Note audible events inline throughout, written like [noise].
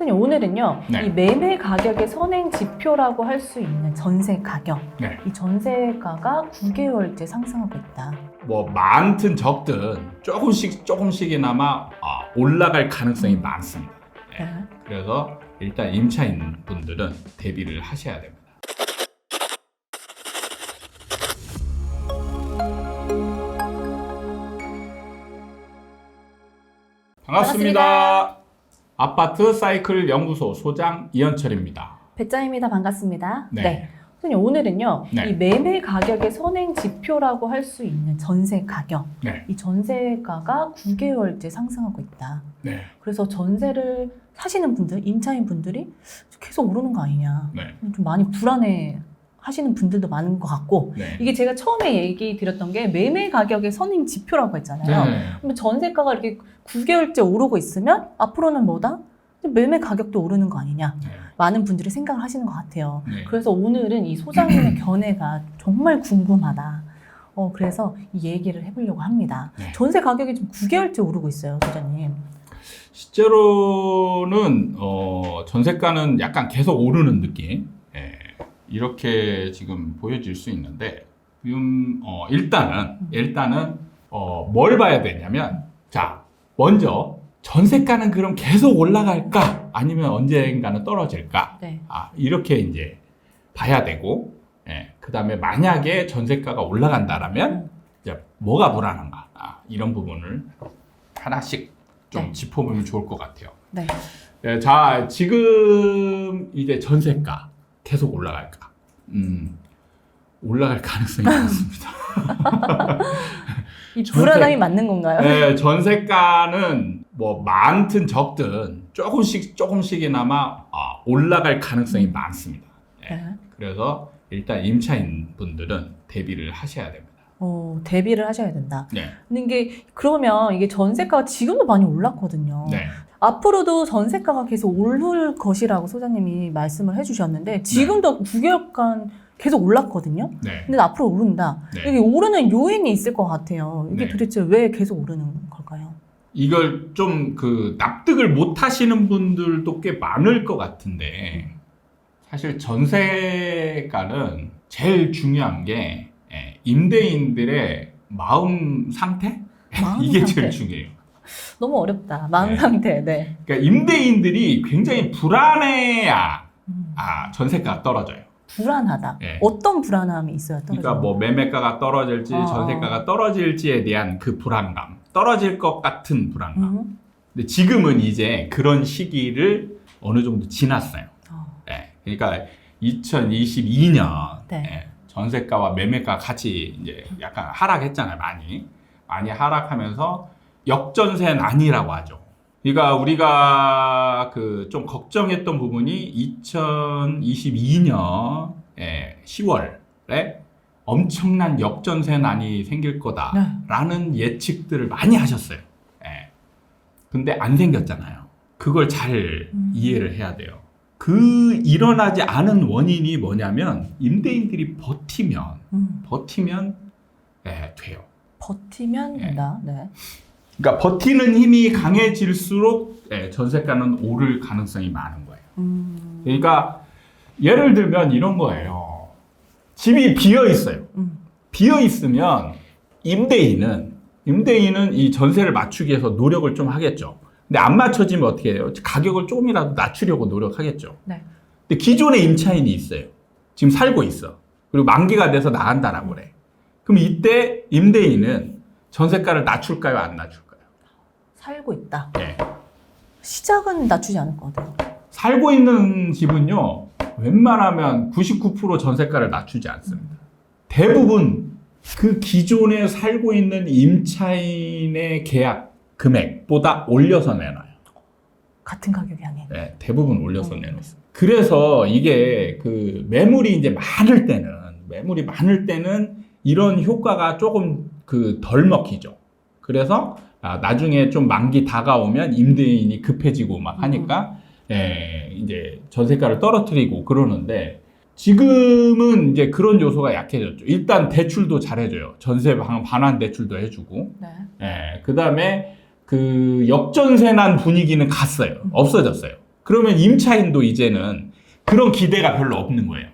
선생님 오늘은요 네. 이 매매 가격의 선행 지표라고 할 수 있는 전세 가격 네. 이 전세가가 9개월째 상승하고 있다. 뭐 많든 적든 조금씩 조금씩이나마 아, 올라갈 가능성이 많습니다. 네. 네. 그래서 일단 임차인 분들은 대비를 하셔야 됩니다. 반갑습니다. 아파트 사이클 연구소 소장 이현철입니다. 배짱입니다. 반갑습니다. 네. 선생님 오늘은요 네. 이 매매 가격의 선행 지표라고 할 수 있는 전세 가격 네. 이 전세가가 9개월째 상승하고 있다. 네. 그래서 전세를 사시는 분들 임차인 분들이 계속 오르는 거 아니냐 네. 좀 많이 불안해 하시는 분들도 많은 것 같고 네. 이게 제가 처음에 얘기 드렸던 게 매매 가격의 선행 지표라고 했잖아요. 네. 전세가가 이렇게 9개월째 오르고 있으면 앞으로는 뭐다? 매매 가격도 오르는 거 아니냐. 네. 많은 분들이 생각을 하시는 것 같아요. 네. 그래서 오늘은 이 소장님의 [clears throat] 견해가 정말 궁금하다. 어, 그래서 이 얘기를 해보려고 합니다. 네. 전세 가격이 지금 9개월째 오르고 있어요, 소장님. 실제로는 어, 전세가는 약간 계속 오르는 느낌 예, 이렇게 지금 보여질 수 있는데 지금 어, 일단은 일단은 어, 뭘 봐야 되냐면 자 먼저 전세가는 그럼 계속 올라갈까 아니면 언젠가는 떨어질까 네. 아, 이렇게 이제 봐야 되고 예, 그다음에 만약에 전세가가 올라간다라면 이제 뭐가 불안한가 아, 이런 부분을 하나씩 좀 네. 짚어보면 좋을 것 같아요. 네. 예, 자 지금 이제 전세가 계속 올라갈까? 음, 올라갈 가능성이 [laughs] 많습니다. [laughs] 이 불안함이 맞는 건가요? 예, 전세가는 뭐 많든 적든 조금씩 조금씩이나마 아, 올라갈 가능성이 많습니다. 예, 네. 그래서 일단 임차인 분들은 대비를 하셔야 됩니다. 어, 대비를 하셔야 된다. 네, 근데 이게 그러면 이게 전세가가 지금도 많이 올랐거든요. 네, 앞으로도 전세가가 계속 오를 것이라고 소장님이 말씀을 해주셨는데 지금도 9개월간 계속 올랐거든요. 네. 근데 앞으로 오른다. 네. 이게 오르는 요인이 있을 것 같아요. 이게 네. 도대체 왜 계속 오르는 걸까요? 이걸 좀 그 납득을 못 하시는 분들도 꽤 많을 것 같은데 사실 전세가는 제일 중요한 게 예, 임대인들의 마음 상태 마음 [laughs] 이게 상태. 제일 중요해요. 너무 어렵다. 마음 네. 상태. 네. 그러니까 임대인들이 굉장히 불안해야 음, 아, 전세가가 떨어져요. 불안하다. 네. 어떤 불안함이 있어요? 떨어지는 그러니까 뭐 매매가가 떨어질지 어, 전세가가 떨어질지에 대한 그 불안감, 떨어질 것 같은 불안감. 음. 근데 지금은 이제 그런 시기를 어느 정도 지났어요. 어, 예, 그러니까 2022년 예, 네. 전세가와 매매가 같이 이제 약간 하락했잖아요, 많이. 많이 하락하면서 역전세는 아니라고 하죠. 그러니까 우리가 그 좀 걱정했던 부분이 2022년 10월에 엄청난 역전세 난이 생길 거다라는 예측들을 많이 하셨어요. 예. 근데 안 생겼잖아요. 그걸 잘 음. 이해를 해야 돼요. 그 일어나지 않은 원인이 뭐냐면 임대인들이 버티면 음. 버티면 예, 돼요. 버티면 네. 된다. 네. 그러니까 버티는 힘이 강해질수록 예, 전세가는 오를 가능성이 많은 거예요. 음. 그러니까 예를 들면 이런 거예요. 집이 비어 있어요. 음. 비어 있으면 임대인은 임대인은 이 전세를 맞추기 위해서 노력을 좀 하겠죠. 근데 안 맞춰지면 어떻게 해요? 가격을 조금이라도 낮추려고 노력하겠죠. 네. 근데 기존에 임차인이 있어요. 지금 살고 있어. 그리고 만기가 돼서 나간다라고 그래. 그럼 이때 임대인은 전세가를 낮출까요? 안 낮출까요? 살고 있다. 네. 시작은 낮추지 않을 것 같아요. 살고 있는 집은요, 웬만하면 99% 전세가를 낮추지 않습니다. 대부분 그 기존에 살고 있는 임차인의 계약 금액보다 올려서 내놔요. 같은 가격이 아닌. 네, 대부분 올려서 내놓습니다. 그래서 이게 그 매물이 이제 많을 때는, 매물이 많을 때는 이런 효과가 조금 그 덜 먹히죠. 그래서 아, 나중에 좀 만기 다가오면 임대인이 급해지고 막 하니까 예, 이제 전세가를 떨어뜨리고 그러는데 지금은 이제 그런 요소가 약해졌죠. 일단 대출도 잘해줘요. 전세 방- 반환 대출도 해주고, 네. 예, 그 다음에 그 역전세 난 분위기는 갔어요. 없어졌어요. 그러면 임차인도 이제는 그런 기대가 별로 없는 거예요.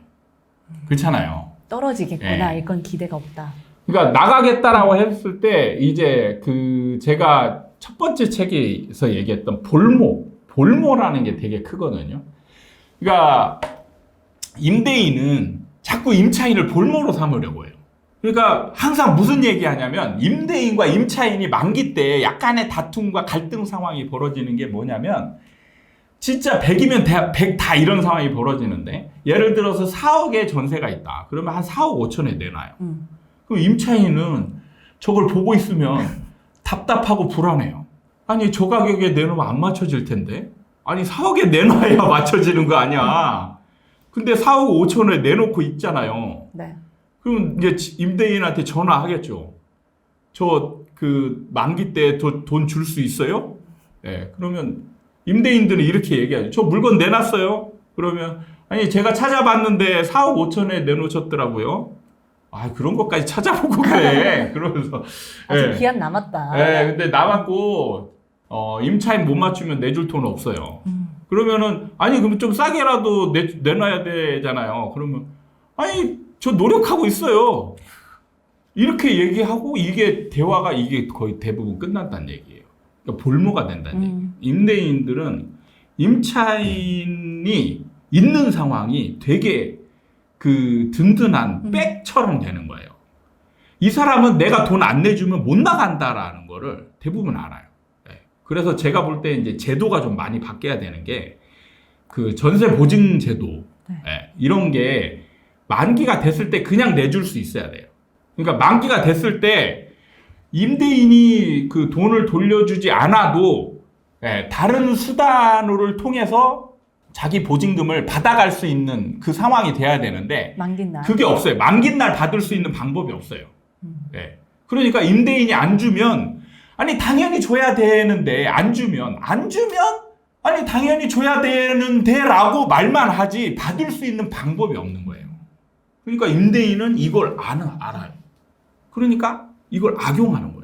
그렇잖아요. 떨어지겠구나. 네. 이건 기대가 없다. 그러니까 나가겠다라고 했을 때 이제 그 제가 첫 번째 책에서 얘기했던 볼모, 볼모라는 게 되게 크거든요. 그러니까 임대인은 자꾸 임차인을 볼모로 삼으려고 해요. 그러니까 항상 무슨 얘기하냐면 임대인과 임차인이 만기 때 약간의 다툼과 갈등 상황이 벌어지는 게 뭐냐면 진짜 100이면 100 다 이런 상황이 벌어지는데 예를 들어서 4억의 전세가 있다. 그러면 한 4억 5천에 내놔요. 음. 그럼 임차인은 저걸 보고 있으면 답답하고 불안해요. 아니 저 가격에 내놓으면 안 맞춰질 텐데. 아니 4억에 내놔야 [laughs] 맞춰지는 거 아니야. 근데 4억 5천에 내놓고 있잖아요. 네. 그럼 이제 지- 임대인한테 전화하겠죠. 저 그 만기 때 돈 줄 수 있어요? 예. 그러면 임대인들은 이렇게 얘기하죠. 저 물건 내놨어요. 그러면 아니 제가 찾아봤는데 4억 5천에 내놓으셨더라고요. 아 그런 것까지 찾아보고 그래. [laughs] 그러면서 아직 예. 기한 남았다. 예, 근데 남았고 어, 임차인 못 맞추면 내줄 돈 없어요. 음. 그러면은 아니 그럼 좀 싸게라도 내, 내놔야 되잖아요. 그러면 아니 저 노력하고 있어요. 이렇게 얘기하고 이게 대화가 이게 거의 대부분 끝난다는 얘기예요. 그러니까 볼모가 된다는. 음. 임대인들은 임차인이 있는 상황이 되게 그 든든한 음. 백처럼 되는 거예요. 이 사람은 내가 돈 안 내주면 못 나간다라는 거를 대부분 알아요. 예. 그래서 제가 볼 때 이제 제도가 좀 많이 바뀌어야 되는 게 그 전세 보증 제도 네. 예, 이런 게 만기가 됐을 때 그냥 내줄 수 있어야 돼요. 그러니까 만기가 됐을 때 임대인이 그 돈을 돌려주지 않아도 예, 다른 수단을 통해서 자기 보증금을 받아갈 수 있는 그 상황이 돼야 되는데 만긴 날. 그게 없어요. 만긴 날 받을 수 있는 방법이 없어요. 음. 예. 그러니까 임대인이 안 주면 아니 당연히 줘야 되는데 안 주면 안 주면 아니 당연히 줘야 되는데라고 말만 하지 받을 수 있는 방법이 없는 거예요. 그러니까 임대인은 이걸 아는 알아요. 그러니까 이걸 악용하는 거예요.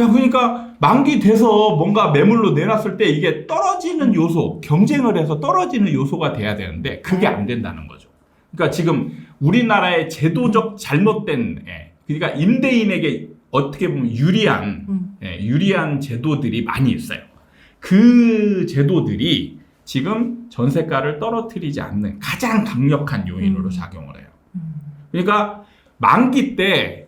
야 그러니까 만기 돼서 뭔가 매물로 내놨을 때 이게 떨어지는 요소, 경쟁을 해서 떨어지는 요소가 돼야 되는데 그게 안 된다는 거죠. 그러니까 지금 우리나라의 제도적 잘못된 예, 그러니까 임대인에게 어떻게 보면 유리한 음. 예, 유리한 제도들이 많이 있어요. 그 제도들이 지금 전세가를 떨어뜨리지 않는 가장 강력한 요인으로 음. 작용을 해요. 음. 그러니까 만기 때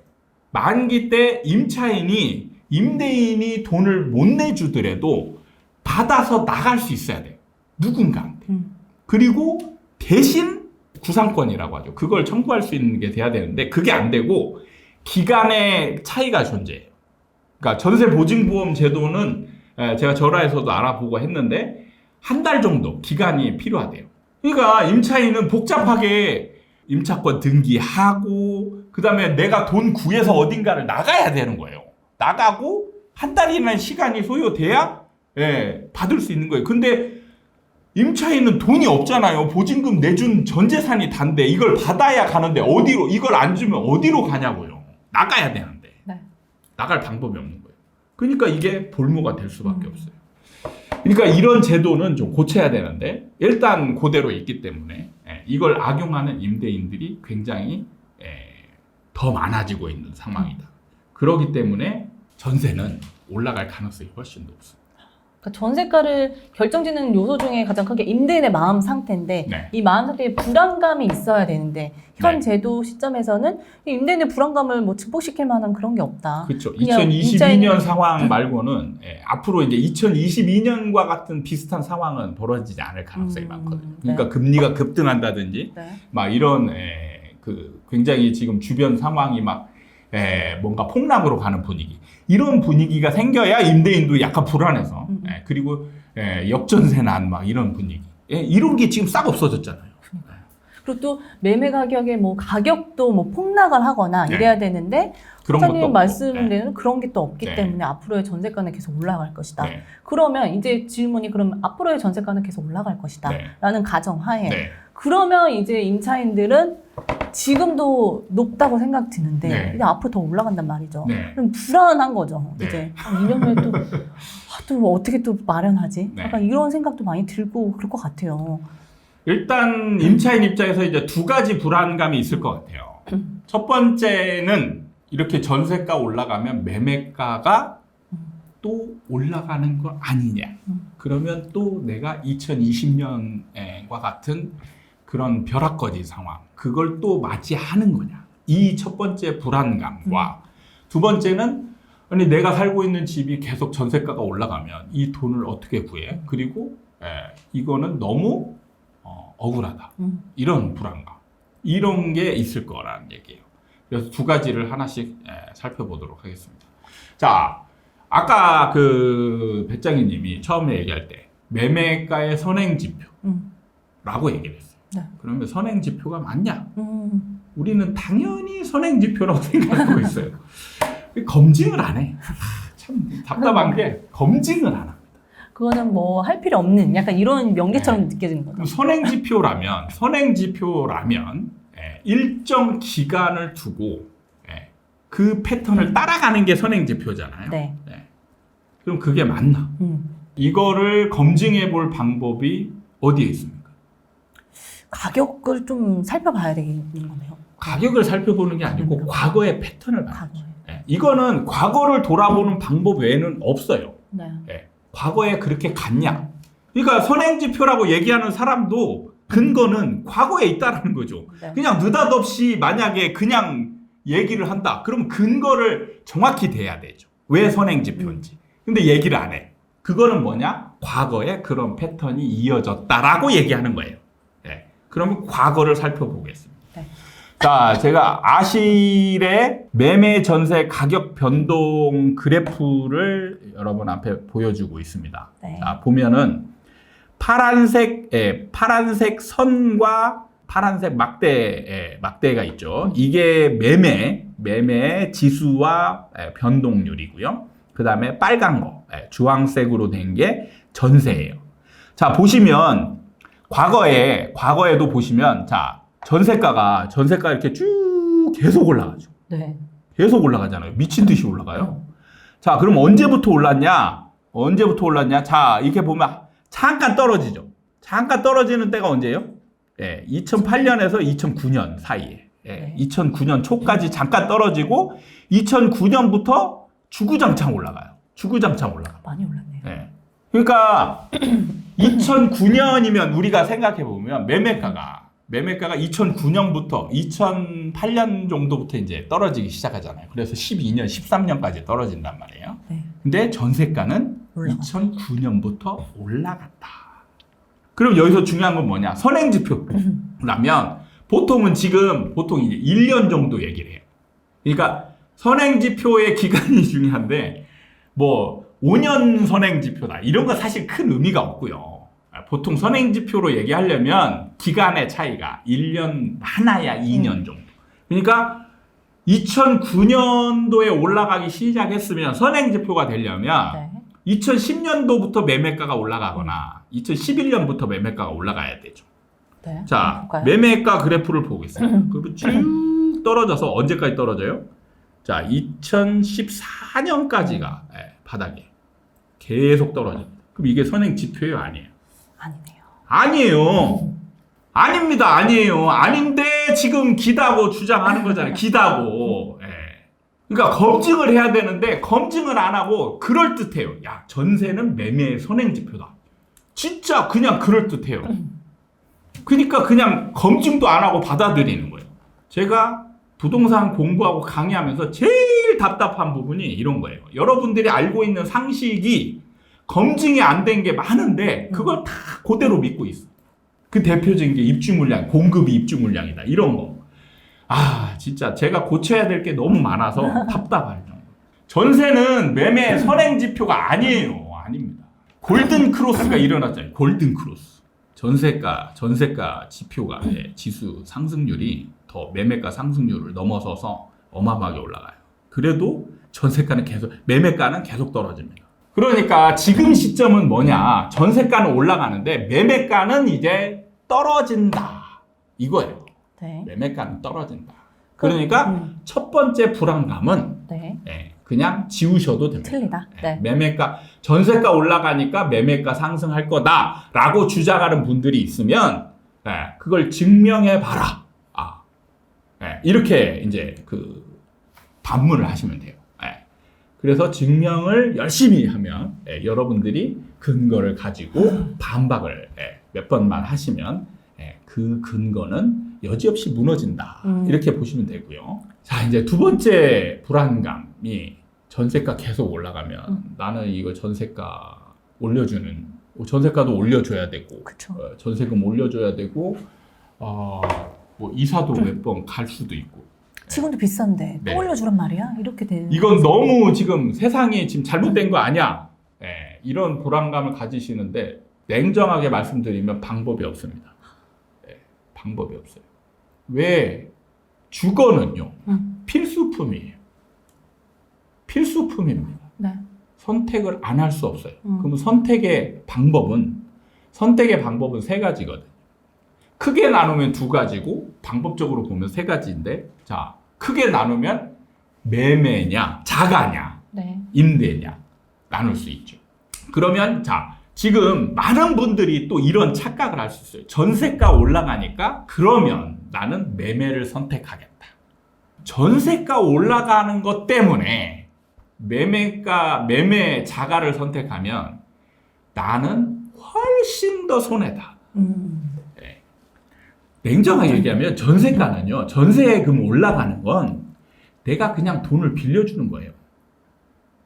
만기 때 임차인이 임대인이 돈을 못 내주더라도 받아서 나갈 수 있어야 돼요. 누군가한테. 음. 그리고 대신 구상권이라고 하죠. 그걸 청구할 수 있는 게 돼야 되는데 그게 안 되고 기간의 차이가 존재해요. 그러니까 전세 보증보험 제도는 에, 제가 전화에서도 알아보고 했는데 한 달 정도 기간이 필요하대요. 그러니까 임차인은 복잡하게 임차권 등기하고 그다음에 내가 돈 구해서 어딘가를 나가야 되는 거예요. 나가고 한 달이라는 시간이 소요돼야 예, 받을 수 있는 거예요. 근데 임차인은 돈이 없잖아요. 보증금 내준 전 재산이 단데 이걸 받아야 가는데 어디로 이걸 안 주면 어디로 가냐고요. 나가야 되는데 네. 나갈 방법이 없는 거예요. 그러니까 이게 볼모가 될 수밖에 음. 없어요. 그러니까 이런 제도는 좀 고쳐야 되는데 일단 그대로 있기 때문에 예, 이걸 악용하는 임대인들이 굉장히 예, 더 많아지고 있는 상황이다. 그렇기 때문에 전세는 올라갈 가능성이 훨씬 높습니다. 그러니까 전세가를 결정짓는 요소 중에 가장 큰게 임대인의 마음 상태인데 네. 이 마음 상태에 불안감이 있어야 되는데 현 네. 제도 시점에서는 이 임대인의 불안감을 뭐 극복시킬 만한 그런 게 없다. 그렇죠. 그냥 2022년 임차인- 상황 말고는 예, 앞으로 이제 2022년과 같은 비슷한 상황은 벌어지지 않을 가능성이 음, 많거든요. 네. 그러니까 금리가 급등한다든지 네. 막 이런 에, 그 굉장히 지금 주변 상황이 막 에, 뭔가 폭락으로 가는 분위기 이런 분위기가 생겨야 임대인도 약간 불안해서 음. 에, 그리고 에, 역전세 난 막 이런 분위기 예, 이런 게 지금 싹 없어졌잖아요. 그리고 또 매매 가격의 뭐 가격도 뭐 폭락을 하거나 네. 이래야 되는데 그런 없고. 말씀대로 그런 게 또 없기 네. 때문에 앞으로의 전세가는 계속 올라갈 것이다. 네. 그러면 이제 질문이 그럼 앞으로의 전세가는 계속 올라갈 것이다. 네. 라는 가정하에 네. 그러면 이제 임차인들은 지금도 높다고 생각 드는데 네. 이게 앞으로 더 올라간단 말이죠. 네. 그럼 불안한 거죠. 네. 이제 한 2년 후에 또, 아, 또 어떻게 또 마련하지? 네. 약간 이런 생각도 많이 들고 그럴 것 같아요. 일단 임차인 입장에서 이제 두 가지 불안감이 있을 것 같아요. 첫 번째는 이렇게 전세가 올라가면 매매가가 또 올라가는 거 아니냐. 음. 그러면 또 내가 2020년과 같은 그런 벼락거지 상황, 그걸 또 맞이하는 거냐. 이 첫 번째 불안감과 두 번째는 아니 내가 살고 있는 집이 계속 전세가가 올라가면 이 돈을 어떻게 구해? 그리고 예, 이거는 너무 어, 억울하다. 음. 이런 불안감. 이런 게 있을 거라는 얘기예요. 그래서 두 가지를 하나씩 예, 살펴보도록 하겠습니다. 자, 아까 그 배짱이 님이 처음에 얘기할 때 매매가의 선행 지표라고 음. 얘기를 했어요. 네. 그러면 선행 지표가 맞냐? 음. 우리는 당연히 선행 지표라고 [laughs] 생각하고 있어요. 검증을 안 해. 참 답답한 게 검증을 안 합니다. 그거는 뭐 할 필요 없는 약간 이런 명제처럼 네. 느껴지는 거죠. 그럼 선행 지표라면 선행 지표라면 예, 일정 기간을 두고 예, 그 패턴을 따라가는 게 선행 지표잖아요. 네. 네. 그럼 그게 맞나? 음. 이거를 검증해 볼 방법이 어디에 있습니까? 가격을 좀 살펴봐야 되는 거네요. 가격을 살펴보는 게 아니고 음. 과거의 패턴을 봐요. 가격에. 예, 이거는 과거를 돌아보는 방법 외에는 없어요. 네. 예, 과거에 그렇게 갔냐? 그러니까 선행지표라고 얘기하는 사람도 근거는 과거에 있다라는 거죠. 네. 그냥 느닷없이 만약에 그냥 얘기를 한다. 그럼 근거를 정확히 대야 되죠. 왜 선행지표인지. 근데 얘기를 안 해. 그거는 뭐냐? 과거에 그런 패턴이 이어졌다라고 얘기하는 거예요. 예. 그러면 과거를 살펴보겠습니다. 네. 자, 제가 아실의 매매 전세 가격 변동 그래프를 여러분 앞에 보여주고 있습니다. 네. 자, 보면은 파란색, 예, 파란색 선과 파란색 막대, 예, 막대가 있죠. 이게 매매, 매매 지수와 예, 변동률이고요. 그 다음에 빨간 거, 예, 주황색으로 된 게 전세예요. 자, 보시면 과거에, 과거에도 보시면 자, 전세가가, 전세가 이렇게 쭉 계속 올라가죠. 네. 계속 올라가잖아요. 미친 듯이 올라가요. 자, 그럼 언제부터 올랐냐? 언제부터 올랐냐? 자, 이렇게 보면 잠깐 떨어지죠. 잠깐 떨어지는 때가 언제예요? 예, 2008년에서 2009년 사이에. 예, 네. 2009년 초까지 잠깐 떨어지고 2009년부터 주구장창 올라가요. 주구장창 올라가. 많이 올랐네요. 예. 그러니까 [clears throat] 2009년이면 우리가 생각해 보면 매매가가 매매가가 2009년부터 2008년 정도부터 이제 떨어지기 시작하잖아요. 그래서 12년, 13년까지 떨어진단 말이에요. 네. 근데 전세가는 올라갔다. 2009년부터 올라갔다. 그럼 여기서 중요한 건 뭐냐? 선행지표라면 [laughs] 보통은 지금 보통 이제 1년 정도 얘기를 해요. 그러니까 선행지표의 기간이 [laughs] 중요한데 뭐 5년 선행지표다 이런 거 사실 큰 의미가 없고요. 아, 보통 선행지표로 얘기하려면 기간의 차이가 1년 하나야 2년 정도. 그러니까 2009년도에 올라가기 시작했으면 선행지표가 되려면 네. 2010년도부터 매매가가 올라가거나 2011년부터 매매가가 올라가야 되죠. 네. 자, 볼까요? 매매가 그래프를 보겠습니다. 그리고 쭉 떨어져서 언제까지 떨어져요? 자, 2014년까지가 예, 바닥에 계속 떨어집니다. 그럼 이게 선행 지표예요, 아니에요? 아니네요. 아니에요. 아닙니다, 아니에요. 아닌데 지금 기다고 주장하는 거잖아요. 기다고. 예. 그러니까 검증을 해야 되는데 검증을 안 하고 그럴 듯해요. 야, 전세는 매매의 선행 지표다. 진짜 그냥 그럴 듯해요. 그러니까 그냥 검증도 안 하고 받아들이는 거예요. 제가 부동산 공부하고 강의하면서 제일 답답한 부분이 이런 거예요. 여러분들이 알고 있는 상식이 검증이 안 된 게 많은데 그걸 다 그대로 믿고 있어. 그 대표적인 게 입주 물량, 공급이 입주 물량이다. 이런 거. 아, 진짜 제가 고쳐야 될 게 너무 많아서 [laughs] 답답할 정도. 전세는 매매 선행 지표가 아니에요. 아닙니다. 골든 크로스가 일어났잖아요. 골든 크로스. 전세가, 전세가 지표가, 예, 지수 상승률이 더 매매가 상승률을 넘어서서 어마어마하게 올라가요. 그래도 전세가는 계속, 매매가는 계속 떨어집니다. 그러니까 지금 시점은 뭐냐. 전세가는 올라가는데 매매가는 이제 떨어진다. 이거예요. 네. 매매가는 떨어진다. 그러니까 음, 첫 번째 불안감은 네. 예, 그냥 지우셔도 됩니다. 틀리다. 예, 네. 매매가 전세가 올라가니까 매매가 상승할 거다라고 주장하는 분들이 있으면 예, 그걸 증명해 봐라. 아, 예, 이렇게 이제 그 반문을 하시면 돼요. 예. 그래서 증명을 열심히 하면 예, 여러분들이 근거를 가지고 반박을 예, 몇 번만 하시면 예, 그 근거는 여지없이 무너진다. 음. 이렇게 보시면 되고요. 자, 이제 두 번째 불안감이 전세가 계속 올라가면 음. 나는 이거 전세가 올려주는 전세가도 올려줘야 되고. 어, 전세금 올려줘야 되고 어, 뭐 이사도 몇 번 갈 수도 있고 지금도 비싼데 또 네. 올려주란 말이야? 이렇게 되는. 이건 너무 지금 세상이 지금 잘못된 거 아니야? 예, 이런 불안감을 가지시는데 냉정하게 말씀드리면 방법이 없습니다. 예, 방법이 없어요. 왜 주거는요 음. 필수품이에요. 필수품입니다. 네. 선택을 안 할 수 없어요. 음. 그럼 선택의 방법은 선택의 방법은 세 가지거든요. 크게 나누면 두 가지고 방법적으로 보면 세 가지인데 자 크게 나누면 매매냐 자가냐 네. 임대냐 나눌 수 있죠. 그러면 자 지금 많은 분들이 또 이런 착각을 할 수 있어요. 전세가 올라가니까 그러면 나는 매매를 선택하겠다. 전세가 올라가는 것 때문에 매매가 매매 자가를 선택하면 나는 훨씬 더 손해다. 음. 냉정하게 얘기하면 전세가는요. 전세금 올라가는 건 내가 그냥 돈을 빌려주는 거예요.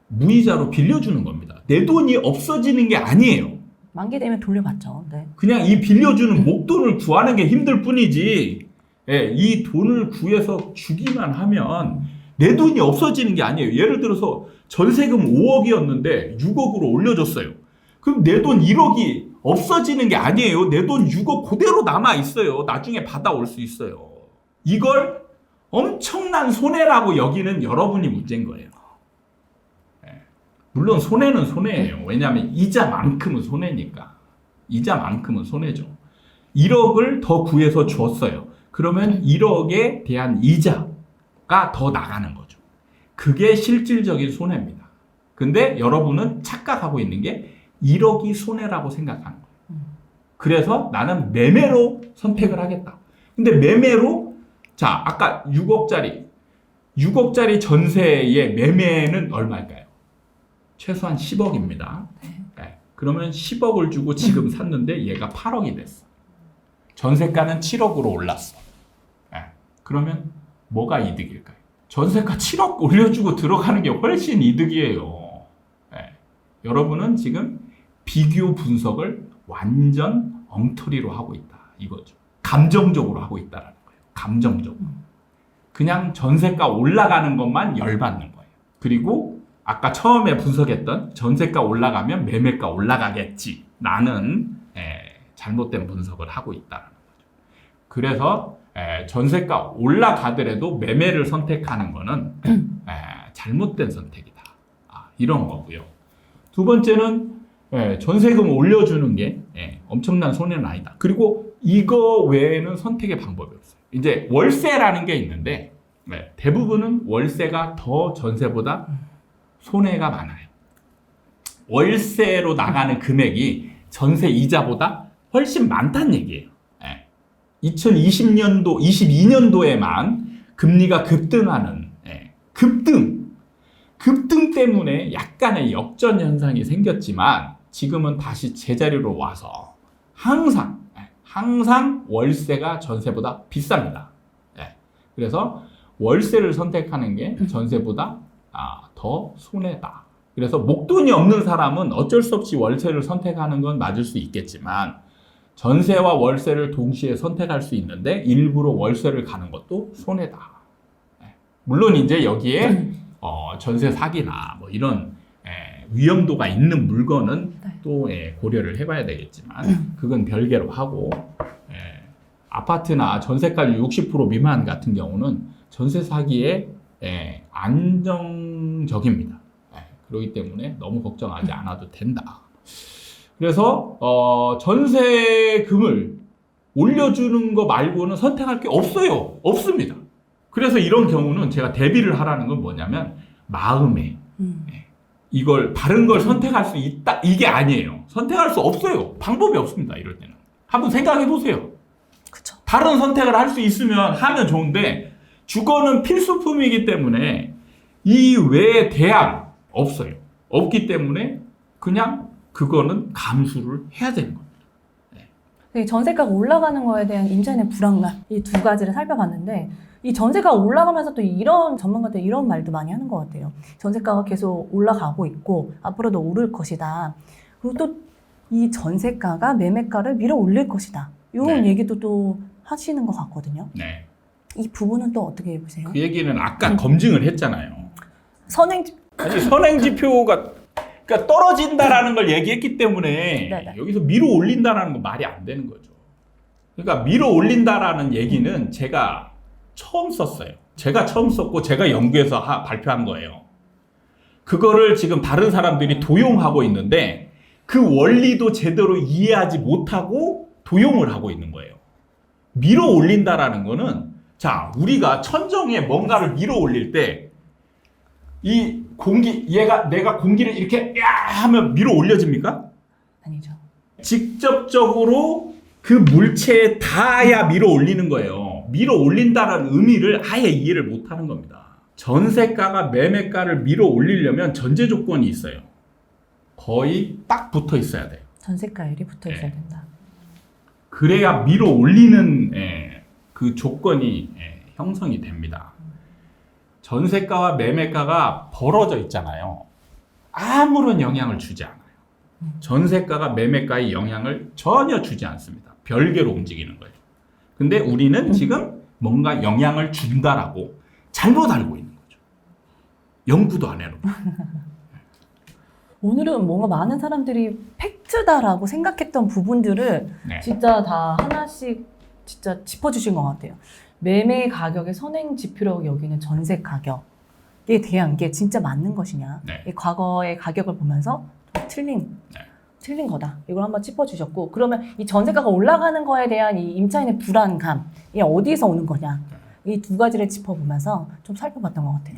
무이자로 빌려주는 겁니다. 내 돈이 없어지는 게 아니에요. 만기 되면 돌려받죠. 네. 그냥 이 빌려주는 목돈을 구하는 게 힘들 뿐이지. 예, 이 돈을 구해서 주기만 하면 내 돈이 없어지는 게 아니에요. 예를 들어서 전세금 5억이었는데 6억으로 올려줬어요. 그럼 내 돈 1억이 없어지는 게 아니에요. 내 돈 6억 그대로 남아 있어요. 나중에 받아올 수 있어요. 이걸 엄청난 손해라고 여기는 여러분이 문제인 거예요. 예. 물론 손해는 손해예요. 왜냐하면 이자만큼은 손해니까. 이자만큼은 손해죠. 1억을 더 구해서 줬어요. 그러면 1억에 대한 이자가 더 나가는 거죠. 그게 실질적인 손해입니다. 근데 여러분은 착각하고 있는 게 1억이 손해라고 생각하는 거예요. 그래서 나는 매매로 선택을 하겠다. 근데 매매로 자, 아까 6억짜리 6억짜리 전세의 매매는 얼마일까요? 최소한 10억입니다. 네. 그러면 10억을 주고 지금 샀는데 얘가 8억이 됐어. 전세가는 7억으로 올랐어. 네. 그러면 뭐가 이득일까요? 전세가 7억 올려주고 들어가는 게 훨씬 이득이에요. 네. 여러분은 지금 비교 분석을 완전 엉터리로 하고 있다. 이거죠. 감정적으로 하고 있다라는 거예요. 감정적으로. 그냥 전세가 올라가는 것만 열받는 거예요. 그리고 아까 처음에 분석했던 전세가 올라가면 매매가 올라가겠지. 라는 에, 잘못된 분석을 하고 있다는 거죠. 그래서 에, 전세가 올라가더라도 매매를 선택하는 거는 에, 잘못된 선택이다. 아, 이런 거고요. 두 번째는 에, 전세금 올려주는 게 에, 엄청난 손해는 아니다. 그리고 이거 외에는 선택의 방법이 없어요. 이제 월세라는 게 있는데 네, 대부분은 월세가 더 전세보다 손해가 많아요. 월세로 나가는 금액이 전세 이자보다 훨씬 많다는 얘기예요. 2020년도, 22년도에만 금리가 급등하는 예, 급등, 급등 때문에 약간의 역전 현상이 생겼지만 지금은 다시 제자리로 와서 항상 예, 항상 월세가 전세보다 비쌉니다. 예, 그래서 월세를 선택하는 게 전세보다 아, 더 손해다. 그래서 목돈이 없는 사람은 어쩔 수 없이 월세를 선택하는 건 맞을 수 있겠지만 전세와 월세를 동시에 선택할 수 있는데 일부러 월세를 가는 것도 손해다. 예. 물론 이제 여기에 어, 전세 사기나 뭐 이런 예, 위험도가 있는 물건은 네. 또 예, 고려를 해봐야 되겠지만 그건 별개로 하고 예, 아파트나 전세가율 60% 미만 같은 경우는 전세 사기에 예, 안정적입니다. 예, 그렇기 때문에 너무 걱정하지 않아도 된다. 그래서 어, 전세금을 올려주는 거 말고는 선택할 게 없어요. 없습니다. 그래서 이런 경우는 제가 대비를 하라는 건 뭐냐면 마음에 음. 이걸 바른 걸 선택할 수 있다 이게 아니에요. 선택할 수 없어요. 방법이 없습니다. 이럴 때는 한번 생각해 보세요. 그쵸. 다른 선택을 할 수 있으면 하면 좋은데 주거는 필수품이기 때문에 이 외에 대안 없어요. 없기 때문에 그냥 그거는 감수를 해야 되는 거예요. 그 전세가가 올라가는 거에 대한 임차인의 불안감 이 두 가지를 살펴봤는데 이 전세가가 올라가면서 또 이런 전문가들 이런 말도 많이 하는 것 같아요. 전세가가 계속 올라가고 있고 앞으로도 오를 것이다. 그리고 또 이 전세가가 매매가를 밀어 올릴 것이다. 이런 네. 얘기도 또 하시는 것 같거든요. 네. 이 부분은 또 어떻게 보세요? 그 얘기는 아까 검증을 했잖아요. 선행 아니 선행 지표가 그러니까 떨어진다라는 걸 얘기했기 때문에 네네. 여기서 밀어 올린다라는 건 말이 안 되는 거죠. 그러니까 밀어 올린다라는 얘기는 제가 처음 썼어요. 제가 처음 썼고 제가 연구해서 하- 발표한 거예요. 그거를 지금 다른 사람들이 도용하고 있는데 그 원리도 제대로 이해하지 못하고 도용을 하고 있는 거예요. 밀어 올린다라는 거는 자, 우리가 천정에 뭔가를 밀어 올릴 때 이 공기 얘가 내가 공기를 이렇게 야 하면 밀어 올려집니까? 아니죠. 직접적으로 그 물체에 닿아야 밀어 올리는 거예요. 밀어 올린다는 의미를 아예 이해를 못 하는 겁니다. 전세가가 매매가를 밀어 올리려면 전제 조건이 있어요. 거의 딱 붙어 있어야 돼요. 전세가율이 붙어 있어야 네. 된다. 그래야 밀어 올리는 예, 그 조건이 예, 형성이 됩니다. 전세가와 매매가가 벌어져 있잖아요. 아무런 영향을 주지 않아요. 전세가가 매매가에 영향을 전혀 주지 않습니다. 별개로 움직이는 거예요. 근데 우리는 지금 뭔가 영향을 준다라고 잘못 알고 있는 거죠. 연구도 안 해놓고. [laughs] 오늘은 뭔가 많은 사람들이 팩트다라고 생각했던 부분들을 네. 진짜 다 하나씩 진짜 짚어주신 것 같아요. 매매 가격의 선행 지표라고 여기는 전세 가격에 대한 게 진짜 맞는 것이냐. 네. 이 과거의 가격을 보면서 좀 틀린, 네. 틀린 거다. 이걸 한번 짚어주셨고, 그러면 이 전세가가 올라가는 거에 대한 이 임차인의 불안감, 이 어디에서 오는 거냐. 이 두 가지를 짚어보면서 좀 살펴봤던 것 같아요.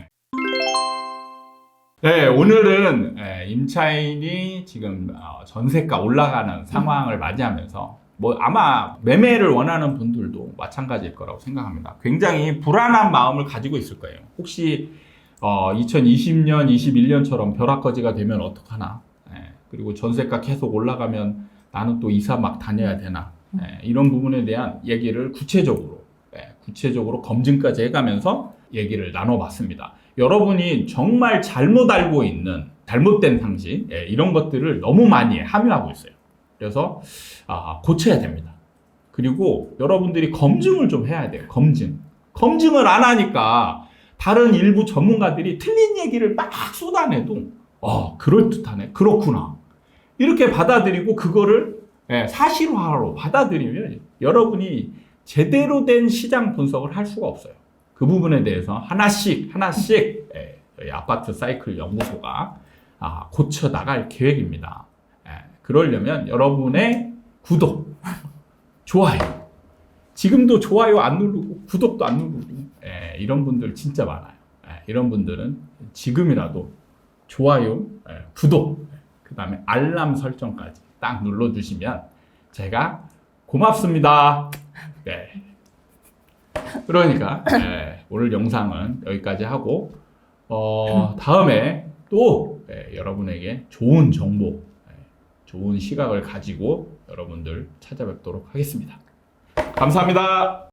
네, 오늘은 예, 임차인이 지금 어, 전세가 올라가는 상황을 맞이하면서 뭐 아마 매매를 원하는 분들도 마찬가지일 거라고 생각합니다. 굉장히 불안한 마음을 가지고 있을 거예요. 혹시 어, 2020년, 21년처럼 벼락거지가 되면 어떡하나? 예, 그리고 전세가 계속 올라가면 나는 또 이사 막 다녀야 되나? 예, 이런 부분에 대한 얘기를 구체적으로 예, 구체적으로 검증까지 해가면서 얘기를 나눠봤습니다. 여러분이 정말 잘못 알고 있는 잘못된 상식 예, 이런 것들을 너무 많이 함유하고 있어요. 그래서 아, 고쳐야 됩니다. 그리고 여러분들이 검증을 좀 해야 돼요. 검증. 검증을 안 하니까 다른 일부 전문가들이 틀린 얘기를 막 쏟아내도 어 그럴듯하네. 그렇구나. 이렇게 받아들이고 그거를 예, 사실화로 받아들이면 여러분이 제대로 된 시장 분석을 할 수가 없어요. 그 부분에 대해서 하나씩 하나씩 예, 저희 아파트 사이클 연구소가 아, 고쳐 나갈 계획입니다. 예, 그러려면 여러분의 구독, 좋아요, 지금도 좋아요 안 누르고 구독도 안 누르고 예, 이런 분들 진짜 많아요. 예, 이런 분들은 지금이라도 좋아요, 예, 구독, 그 다음에 알람 설정까지 딱 눌러주시면 제가 고맙습니다. 네. 그러니까 예, 오늘 영상은 여기까지 하고 어, 다음에 또 예, 여러분에게 좋은 정보, 예, 좋은 시각을 가지고 여러분들 찾아뵙도록 하겠습니다. 감사합니다.